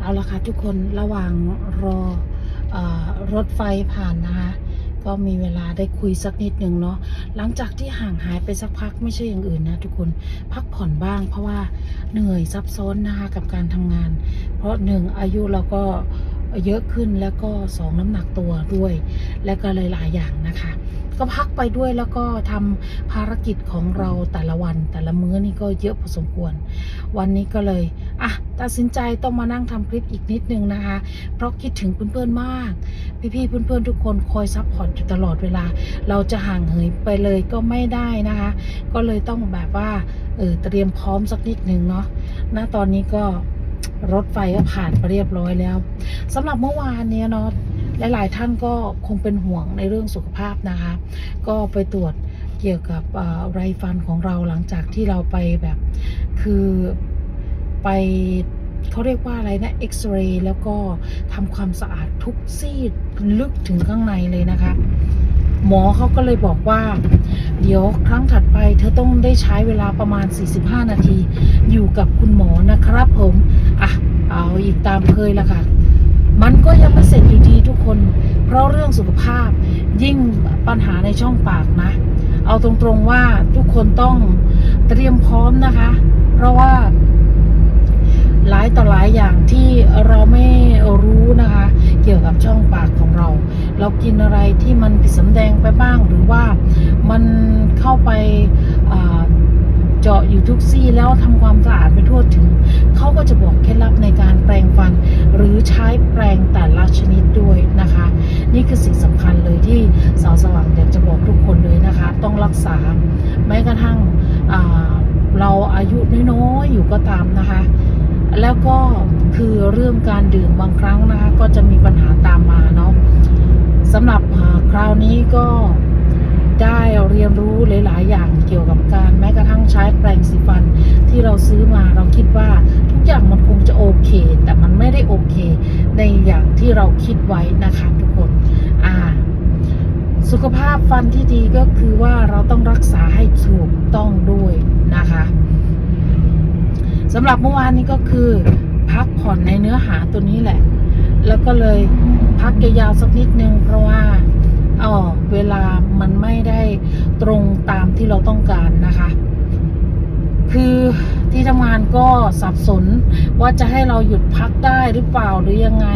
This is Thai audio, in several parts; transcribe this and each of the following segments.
เอาละค่ะทุกคนระหว่างรอออรถไฟผ่านนะคะ ก็มีเวลาได้คุยสักนิดหนึ่งเนาะหลังจากที่ห่างหายไปสักพักไม่ใช่อย่างอื่นนะทุกคนพักผ่อนบ้าง เพราะว่าเหนื่อยซับซ้อนนะคะกับการทำงาน เพราะหนึ่งอายุเราก็เยอะขึ้นแล้วก็สองน้ำหนักตัวด้วย และก็หลายๆอย่างนะคะ ก็พักไปด้วยแล้วก็ทำภารกิจของเราแต่ละวัน แต่ละมื้อนี่ก็เยอะพอสมควร วันนี้ก็เลยอะตัดสินใจต้องมานั่งทำคลิปอีกนิดนึงนะคะ เพราะคิดถึงเพื่อนๆมาก พี่ๆเพื่อนๆทุกคนคอยซัพพอร์ตอยู่ตลอดเวลา เราจะห่างเหินไปเลยก็ไม่ได้นะคะ ก็เลยต้องแบบว่าเออเตรียมพร้อมสักนิดนึงเนาะณตอนนี้ก็รถไฟก็ผ่านไปเรียบร้อยแล้วสำหรับเมื่อวานเนี้ยเนาะ หลายๆท่านก็คงเป็นห่วงในเรื่องสุขภาพนะคะ ก็ไปตรวจเกี่ยวกับไรฟันของเราหลังจากที่เราไปแบบคือไปเขาเรียกว่าอะไรนะเอ็กซเรย์แล้วก็ทำความสะอาดทุกซี่ลึกถึงข้างในเลยนะคะ หมอเขาก็เลยบอกว่า เดี๋ยวครั้งถัดไปเธอต้องได้ใช้เวลาประมาณ 45 นาที อยู่กับคุณหมอนะครับผม อะ เอาอีกตามเคยละค่ะ มันก็ยังไม่เสร็จอยู่ดีทุกคน เพราะเรื่องสุขภาพยิ่งปัญหาในช่องปากนะ เอาตรงๆว่าทุกคนต้องเตรียมพร้อมนะคะ เพราะว่าหลายต่อหลายอย่างที่เราไม่รู้นะคะ เกี่ยวกับช่องปากของเรา เรากินอะไรที่มันผิดสำแดงไปบ้างหรือว่ามันเข้าไปา เจาะอยู่ทุกซี่แล้วทำความสะอาดไปทั่วถึง เขาก็จะบอกเคล็ดลับในการแปรงฟัน หรือใช้แปรงแต่ละชนิดด้วยนะคะ นี่คือสิ่งสำคัญเลยที่สาวสว่างอยากจะบอกทุกคนเลยนะคะ ต้องรักษาแม้กระทั่งเราอายุน้อยๆอยู่ก็ตามนะคะ แล้วก็คือเรื่องการดื่มบางครั้งนะคะ ก็จะมีปัญหาตามมาเนาะสำหรับคราวนี้ก็ ได้เรียนรู้หลายๆอย่างเกี่ยวกับการแม้กระทั่งใช้แปรงสีฟันที่เราซื้อมาเราคิดว่าทุกอย่างมันคงจะโอเค แต่มันไม่ได้โอเค ในอย่างที่เราคิดไว้นะคะทุกคนอ่าสุขภาพฟันที่ดีก็คือว่าเราต้องรักษาให้ถูกต้องด้วยนะคะสำหรับเมื่อวานนี้ก็คือพักผ่อนในเนื้อหาตัวนี้แหละ แล้วก็เลยพักยาวๆสักนิดนึงเพราะว่าอ๋อเวลามันไม่ได้ตรง ราต้องการนะคะ คือที่ทำงานก็สับสนว่าจะให้เราหยุดพักได้หรือเปล่าหรือยังไง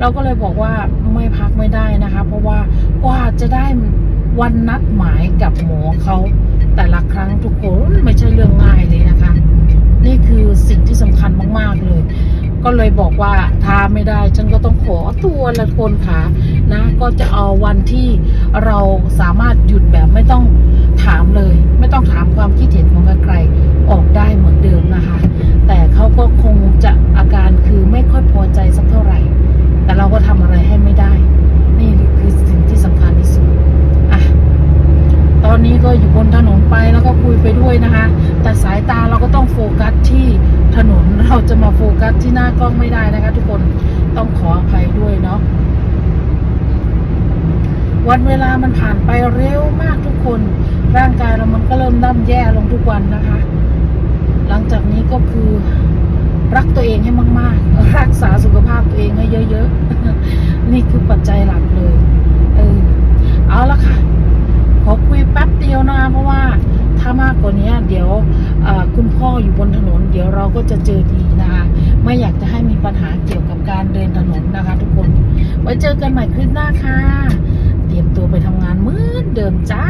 เราก็เลยบอกว่าไม่พักไม่ได้นะคะ เพราะว่ากว่าจะได้วันนัดหมายกับหมอเขาแต่ละครั้งทุกคนไม่ใช่เรื่องง่ายเลยนะคะ นี่คือสิ่งที่สำคัญมาก ๆ เลย ก็เลยบอกว่าทาไม่ได้ฉันก็ต้องขอตัวละคนขานะ ก็จะเอาวันที่เราสามารถหยุดแบบไม่ต้อง กัสที่หน้ากล้องไม่ได้นะคะ ทุกคนต้องขออภัยด้วยเนาะวันเวลามันผ่านไปเร็วมากทุกคน ร่างกายเรามันก็เริ่มด้ำแย่ลงทุกวันนะคะ หลังจากนี้ก็คือรักตัวเองให้มาก ๆ รักษาสุขภาพตัวเองให้เยอะๆ นี่คือปัจจัยหลักเลย เออ เอาละค่ะ ขอคุยแป๊บเดียวนะ เพราะว่าถ้ามากกว่านี้เดี๋ยวคุณพ่ออยู่บนถนน ดี๋ยวเราก็จะเจอดีนะคะไม่อยากจะให้มีปัญหาเกี่ยวกับการเดินถนนนะคะ ทุกคน ไว้เจอกันใหม่คลิปหน้าค่ะ เตรียมตัวไปทำงานเหมือนเดิมจ้า